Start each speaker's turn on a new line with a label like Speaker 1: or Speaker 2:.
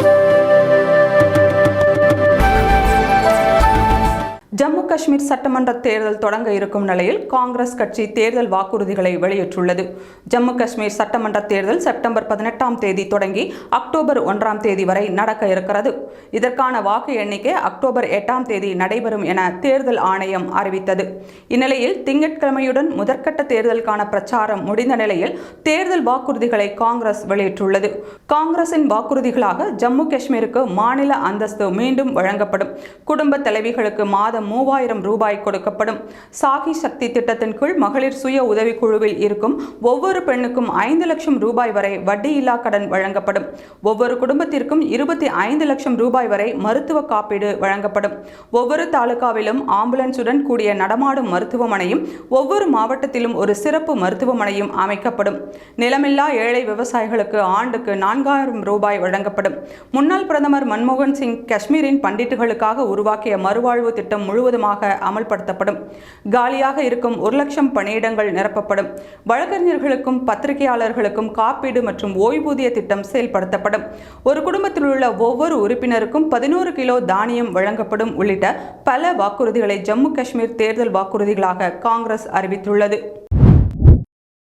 Speaker 1: Thank you. Jammu Kashmir சட்டமன்ற தேர்தல் தொடங்க இருக்கும் நிலையில் காங்கிரஸ் கட்சி தேர்தல் வாக்குறுதிகளை வெளியிட்டுள்ளது. ஜம்மு காஷ்மீர் சட்டமன்ற தேர்தல் செப்டம்பர் பதினெட்டாம் தேதி தொடங்கி அக்டோபர் ஒன்றாம் தேதி வரை நடக்க இருக்கிறது. இதற்கான வாக்கு எண்ணிக்கை அக்டோபர் எட்டாம் தேதி நடைபெறும் என தேர்தல் ஆணையம் அறிவித்தது. இந்நிலையில் திங்கட்கிழமையுடன் முதற்கட்ட தேர்தலுக்கான பிரச்சாரம் முடிந்த நிலையில் தேர்தல் வாக்குறுதிகளை காங்கிரஸ் வெளியிட்டுள்ளது. காங்கிரசின் வாக்குறுதிகளாக ஜம்மு காஷ்மீருக்கு மாநில அந்தஸ்து மீண்டும் வழங்கப்படும். குடும்ப தலைவிகளுக்கு மாதம் மூவாயிரம் ரூபாய் கொடுக்கப்படும். சாகி சக்தி திட்டத்தின் கீழ் மகளிர் சுய உதவிக்குழுவில் இருக்கும் ஒவ்வொரு பெண்ணுக்கும் ஐந்து லட்சம் ரூபாய் வரை வட்டியில்லா கடன் வழங்கப்படும். ஒவ்வொரு குடும்பத்திற்கும் இருபத்தி ஐந்து லட்சம் ரூபாய் வரை மருத்துவ காப்பீடு வழங்கப்படும். ஒவ்வொரு தாலுகாவிலும் ஆம்புலன்ஸுடன் கூடிய நடமாடும் மருத்துவமனையும் ஒவ்வொரு மாவட்டத்திலும் ஒரு சிறப்பு மருத்துவமனையும் அமைக்கப்படும். நிலமில்லா ஏழை விவசாயிகளுக்கு ஆண்டுக்கு நான்காயிரம் ரூபாய் வழங்கப்படும். முன்னாள் பிரதமர் மன்மோகன் சிங் காஷ்மீரின் பண்டிட்டுகளுக்காக உருவாக்கிய மறுவாழ்வு திட்டம் முழு முழுவதுமாக அமல்படுத்தப்படும். காலியாக இருக்கும் ஒரு லட்சம் பணியிடங்கள் நிரப்பப்படும். வழக்கறிஞர்களுக்கும் பத்திரிகையாளர்களுக்கும் காப்பீடு மற்றும் ஓய்வூதிய திட்டம் செயல்படுத்தப்படும். ஒரு குடும்பத்தில் உள்ள ஒவ்வொரு உறுப்பினருக்கும் பதினோரு கிலோ தானியம் வழங்கப்படும் உள்ளிட்ட பல வாக்குறுதிகளை ஜம்மு காஷ்மீர் தேர்தல் வாக்குறுதிகளாக காங்கிரஸ் அறிவித்துள்ளது.